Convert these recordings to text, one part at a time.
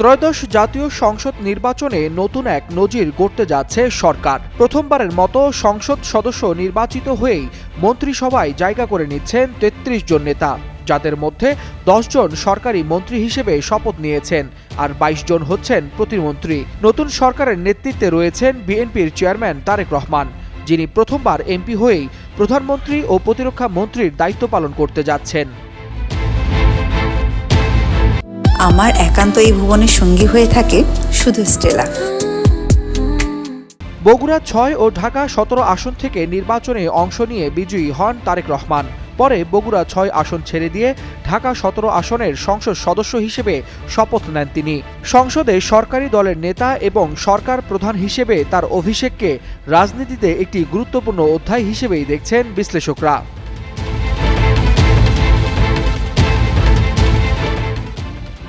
ত্রয়োদশ জাতীয় সংসদ নির্বাচনে নতুন এক নজির গড়তে যাচ্ছে সরকার। প্রথমবারের মতো সংসদ সদস্য নির্বাচিত হয়েই মন্ত্রিসভায় জায়গা করে নিচ্ছেন তেত্রিশ জন নেতা। যাদের মধ্যে জন সরকারি মন্ত্রী হিসেবে শপথ নিয়েছেন আর ২২ জন হচ্ছেন প্রতিমন্ত্রী। নতুন সরকারের নেতৃত্বে রয়েছেন বিএনপির চেয়ারম্যান তারেক রহমান, যিনি প্রথমবার এমপি হয়েই প্রধানমন্ত্রী ও প্রতিরক্ষা মন্ত্রীর দায়িত্ব পালন করতে যাচ্ছেন। আমার একান্ত এই ভুবনের সঙ্গী হয়ে থাকে শুধু স্টেলা। বগুড়া ছয় ও ঢাকা সতেরো আসন থেকে নির্বাচনে অংশ নিয়ে বিজয়ী হন তারেক রহমান। পরে বগুড়া ছয় আসন ছেড়ে দিয়ে ঢাকা সতেরো আসনের সংসদ সদস্য হিসেবে শপথ নেন তিনি। সংসদে সরকারি দলের নেতা এবং সরকার প্রধান হিসেবে তার অভিষেককে রাজনীতিতে একটি গুরুত্বপূর্ণ অধ্যায় হিসেবেই দেখছেন বিশ্লেষকরা।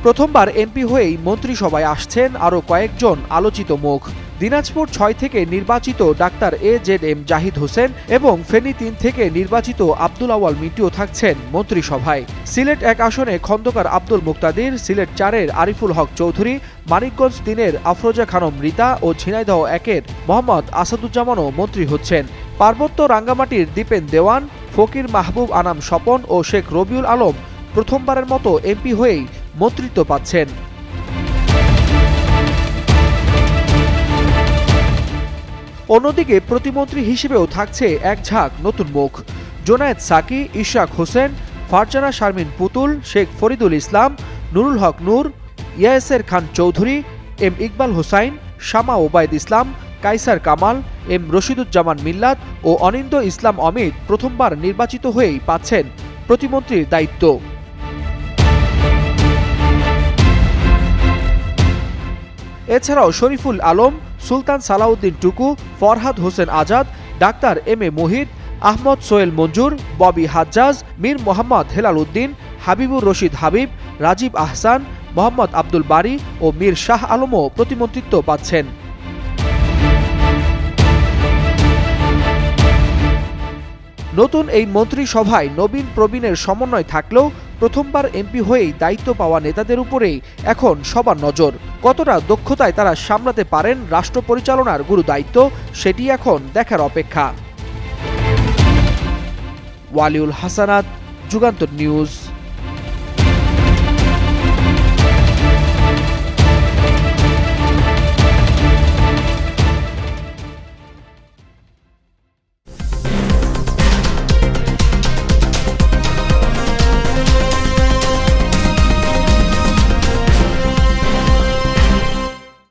প্রথমবার এমপি হয়েই মন্ত্রিসভায় আসছেন আরও কয়েকজন আলোচিত মুখ। দিনাজপুর ছয় থেকে নির্বাচিত doctor A Z M Zahid Hossain এবং ফেনী তিন থেকে নির্বাচিত আব্দুল আওয়াল মিন্টুও থাকছেন মন্ত্রিসভায়। সিলেট এক আসনে খন্দকার আব্দুল মুক্তাদির, সিলেট চারের আরিফুল হক চৌধুরী, মানিকগঞ্জ তিনের আফরোজা খানম রিতা ও ঝিনাইদহ একের মোহাম্মদ আসাদুজ্জামানও মন্ত্রী হচ্ছেন। পার্বত্য রাঙ্গামাটির দীপেন দেওয়ান, ফকির মাহবুব আনাম স্বপন ও শেখ রবিউল আলম প্রথমবারের মতো এমপি হয়েই মন্ত্রিত্ব পাচ্ছেন। অন্যদিকে প্রতিমন্ত্রী হিসেবেও থাকছে এক ঝাঁক নতুন মুখ। জোনায়েদ সাকি, ইশাক হোসেন, ফারজানা শারমিন পুতুল, শেখ ফরিদুল ইসলাম, নুরুল হক নূর ইয়াসের খান চৌধুরী, এম ইকবাল হোসাইন, শামা ওবায়দ ইসলাম, কাইসার কামাল, এম রশিদুজ্জামান মিল্লাত ও অনিন্দ ইসলাম অমিত প্রথমবার নির্বাচিত হয়েই পাচ্ছেন প্রতিমন্ত্রীর দায়িত্ব। এছাড়াও শরীফুল আলম, সুলতান সালাউদ্দিন টুকু, ফরহাদ হোসেন আজাদ, ডাক্তার এম এ মোহিত, আহমদ সোহেল মঞ্জুর, ববি হাজ্জাজ, মীর মোহাম্মদ হেলাল উদ্দিন, হাবিবুর রশিদ হাবিব, রাজীব আহসান, মোহাম্মদ আব্দুল বারি ও মীর শাহ আলমও প্রতিমন্ত্রিত্ব পাচ্ছেন। নতুন এই মন্ত্রিসভায় নবীন প্রবীণের সমন্বয় থাকলেও প্রথমবার এমপি হয়েই দায়িত্ব পাওয়া নেতাদের উপরেই এখন সবার নজর। কতটা দক্ষতায় তারা সামলাতে পারেন রাষ্ট্র পরিচালনার গুরু দায়িত্ব, সেটি এখন দেখার অপেক্ষা। ওয়ালিউল হাসানাত, যুগান্তর নিউজ।